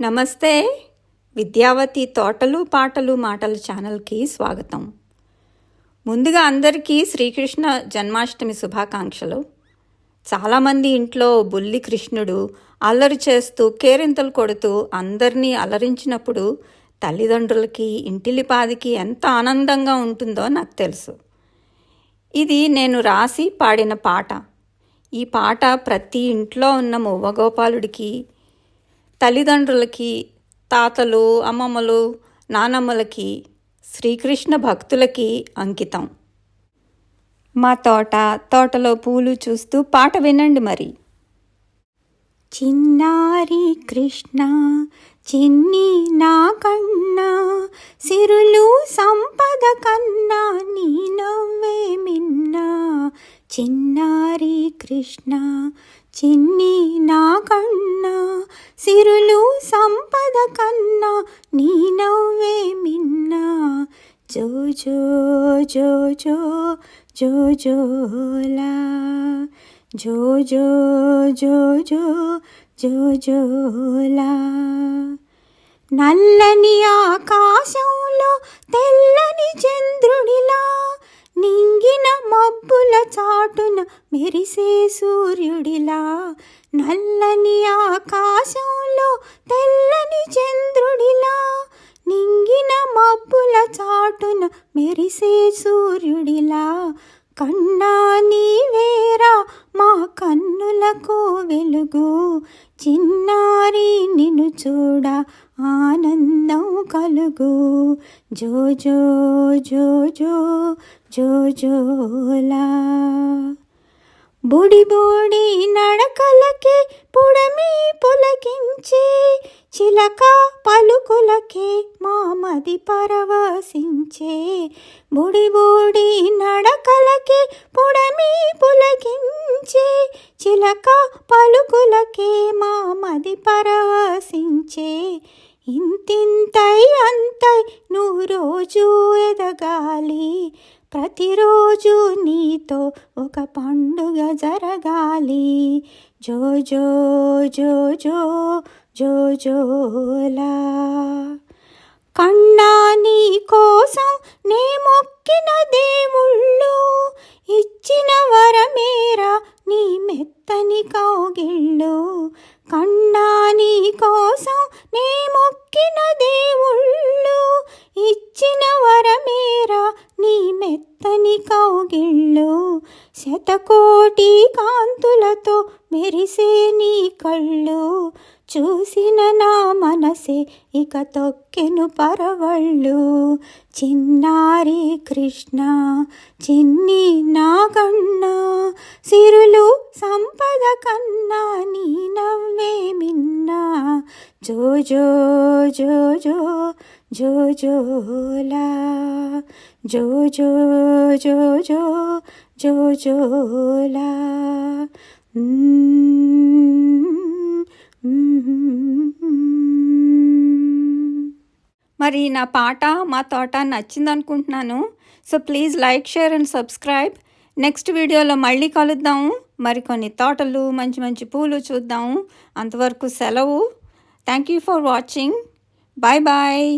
నమస్తే. విద్యావతి తోటలు పాటలు మాటలు ఛానల్కి స్వాగతం. ముందుగా అందరికీ శ్రీకృష్ణ జన్మాష్టమి శుభాకాంక్షలు. చాలామంది ఇంట్లో బుల్లి కృష్ణుడు అల్లరి చేస్తూ కేరింతలు కొడుతూ అందరినీ అలరించినప్పుడు తల్లిదండ్రులకి ఇంటిలిపాదికి ఎంత ఆనందంగా ఉంటుందో నాకు తెలుసు. ఇది నేను రాసి పాడిన పాట. ఈ పాట ప్రతి ఇంట్లో ఉన్న మువ్వగోపాలుడికి తల్లిదండ్రులకి తాతలు అమ్మమ్మలు నానమ్మలకి శ్రీకృష్ణ భక్తులకి అంకితం. మా తోట తోటలో పూలు చూస్తూ పాట వినండి మరి. చిన్నారి కృష్ణ చిన్ని నా కన్నా సిరులు సంపద కన్నా నీ నవ్వే మిన్నా చిన్నారి కృష్ణ చిన్ని నా కన్నా సిరులు సంపద కన్నా నీ నవ్వే మిన్నా. జో జో జో జో జో జోలా. జో జో జో జో జో జోలా. నల్లని ఆకాశంలో తెల్లని చంద్రుడిలా నింగిన మబ్బుల చాటున మెరిసే సూర్యుడిలా. నల్లని ఆకాశంలో తెల్లని చంద్రుడిలా. నింగిన మబ్బుల చాటున మెరిసే సూర్యుడిలా. కన్నా నీవేరా మా కన్నులకు వెలుగు. చిన్నారి నిన్ను చూడ కలుగు. జో జో జో జో జో జోలా. బుడి బోడి నడకలకే పుడమి పులకించే చిలక పలుకులకే మామది పరవశించే. బుడి బోడి నడకలకే పుడమి పులకించే చిలక పలుకులకే మామది పరవశించే. ఇంతింతై అంతై నువ్వు రోజు ఎదగాలి. ప్రతిరోజు నీతో ఒక పండుగ జరగాలి. జో జో జో జో జో జోలా. కన్నా నీ కోసం నే మొక్కిన దేవుళ్ళు ఇచ్చిన వరమేరా నీ మెత్తని కౌగిళ్ళు. కన్నా శతకోటి కాంతులతో మెరిసే నీ కళ్ళు. చూసిన నా మనసే ఇక తొక్కెను పరవళ్ళు. చిన్నారి కృష్ణ చిన్ని నా కన్నా. సిరులు సంపద కన్నా నీ నవ్వే మిన్నా. జో జో జో జో జో జోలా జో జో జో జో జో జోలా మరి నా పాట మా తోట నచ్చింది అనుకుంటున్నాను so please like share and subscribe. Next వీడియోలో మళ్ళీ కలుద్దాము మరికొన్ని తోటలు మంచి మంచి పూలు చూద్దాము అంతవరకు సెలవు. Thank you for watching bye bye